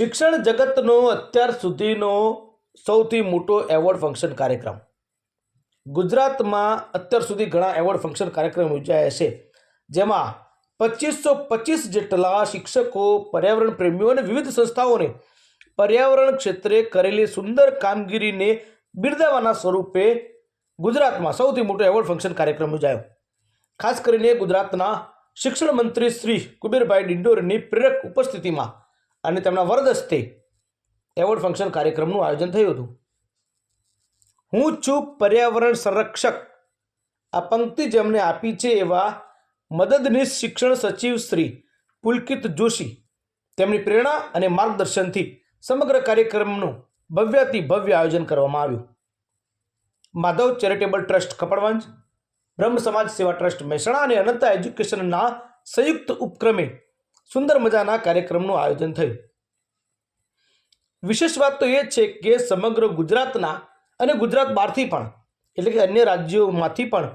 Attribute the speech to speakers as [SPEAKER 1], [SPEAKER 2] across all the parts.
[SPEAKER 1] શિક્ષણ જગતનો અત્યાર સુધીનો સૌથી મોટો એવોર્ડ ફંક્શન કાર્યક્રમ. ગુજરાતમાં અત્યાર સુધી ઘણા એવોર્ડ ફંક્શન કાર્યક્રમ યોજાયા છે. જેમાં પચીસો પચીસ જેટલા શિક્ષકો, પર્યાવરણ પ્રેમીઓ અને વિવિધ સંસ્થાઓને પર્યાવરણ ક્ષેત્રે કરેલી સુંદર કામગીરીને બિરદાવવાના સ્વરૂપે ગુજરાતમાં સૌથી મોટો એવોર્ડ ફંક્શન કાર્યક્રમ યોજાયો. ખાસ કરીને ગુજરાતના શિક્ષણ મંત્રી શ્રી કુબેરભાઈ ડિંડોરની પ્રેરક ઉપસ્થિતિમાં અને તેમના વરદસ્તે એવોર્ડ ફંક્શન કાર્યક્રમનું આયોજન થયું હતું. હું છું પર્યાવરણ સંરક્ષક. આ પંક્તિ જેમને આપી છે એવા મદદનીશ શિક્ષણ સચિવ શ્રી પુલકિત જોશી. તેમની પ્રેરણા અને માર્ગદર્શનથી સમગ્ર કાર્યક્રમનું ભવ્યાતિ ભવ્ય આયોજન કરવામાં આવ્યું. માધવ ચેરિટેબલ ટ્રસ્ટ કપડવંજ બ્રહ્મ સમાજ સેવા ટ્રસ્ટ મહેસાણા અને અનંતા એજ્યુકેશનના સંયુક્ત ઉપક્રમે સુંદર મજાના કાર્યક્રમનું આયોજન થયું. વિશેષ વાત તો એ છે કે સમગ્ર ગુજરાતના અને ગુજરાત બહારથી પણ, એટલે કે અન્ય રાજ્યોમાંથી પણ,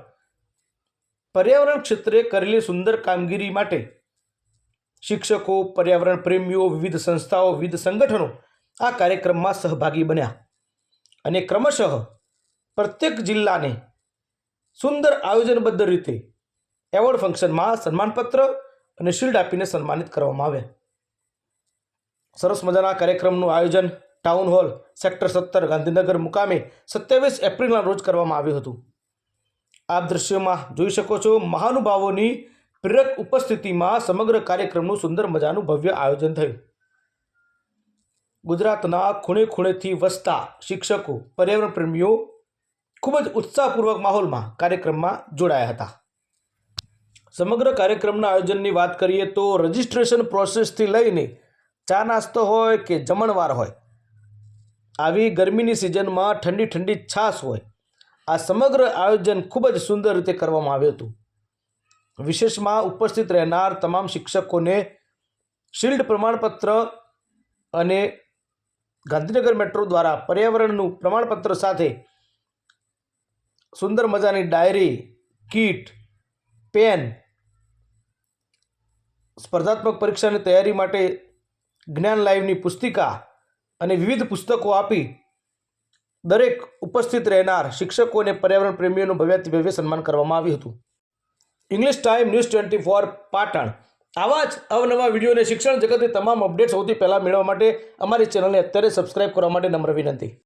[SPEAKER 1] પર્યાવરણ ક્ષેત્રે કરેલી સુંદર કામગીરી માટે શિક્ષકો, પર્યાવરણ પ્રેમીઓ, વિવિધ સંસ્થાઓ, વિવિધ સંગઠનો આ કાર્યક્રમમાં સહભાગી બન્યા. અને ક્રમશઃ પ્રત્યેક જિલ્લાને સુંદર આયોજનબદ્ધ રીતે એવોર્ડ ફંક્શનમાં સન્માનપત્ર અને શિલ્ડ આપીને સન્માનિત કરવામાં આવે. સરસ મજાના કાર્યક્રમનું આયોજન ટાઉન હોલ સેક્ટર સત્તર ગાંધીનગર મુકામે સત્યાવીસ એપ્રિલના રોજ કરવામાં આવ્યું હતું. આપ દ્રશ્યોમાં જોઈ શકો છો મહાનુભાવોની પ્રેરક ઉપસ્થિતિમાં સમગ્ર કાર્યક્રમનું સુંદર મજાનું ભવ્ય આયોજન થયું. ગુજરાતના ખૂણે ખૂણેથી વસતા શિક્ષકો, પર્યાવરણ પ્રેમીઓ ખૂબ જ ઉત્સાહપૂર્વક માહોલમાં કાર્યક્રમમાં જોડાયા હતા. સમગ્ર કાર્યક્રમના આયોજનની વાત કરીએ તો રજિસ્ટ્રેશન પ્રોસેસથી લઈને ચા નાસ્તો હોય કે જમણવાર હોય, આવી ગરમીની સિઝનમાં ઠંડી ઠંડી છાશ હોય, આ સમગ્ર આયોજન ખૂબ જ સુંદર રીતે કરવામાં આવ્યું હતું. વિશેષમાં ઉપસ્થિત રહેનાર તમામ શિક્ષકોને શિલ્ડ પ્રમાણપત્ર અને ગાંધીનગર મેટ્રો દ્વારા પર્યાવરણનું પ્રમાણપત્ર સાથે સુંદર મજાની ડાયરી, કીટ, પેન સ્પર્ધાત્મક પરીક્ષાની તૈયારી માટે જ્ઞાન લાઈવની પુસ્તિકા અને વિવિધ પુસ્તકો આપી દરેક ઉપસ્થિત રહેનાર શિક્ષકો અને પર્યાવરણ પ્રેમીઓનું ભવ્યાતિ ભવ્ય સન્માન કરવામાં આવ્યું હતું. English time news twenty four Patan. આવા જ અવનવા વીડિયો અને શિક્ષણ જગતની તમામ અપડેટ સૌથી પહેલાં મેળવવા માટે અમારી ચેનલને અત્યારે સબસ્ક્રાઇબ કરવા માટે નમ્ર વિનંતી.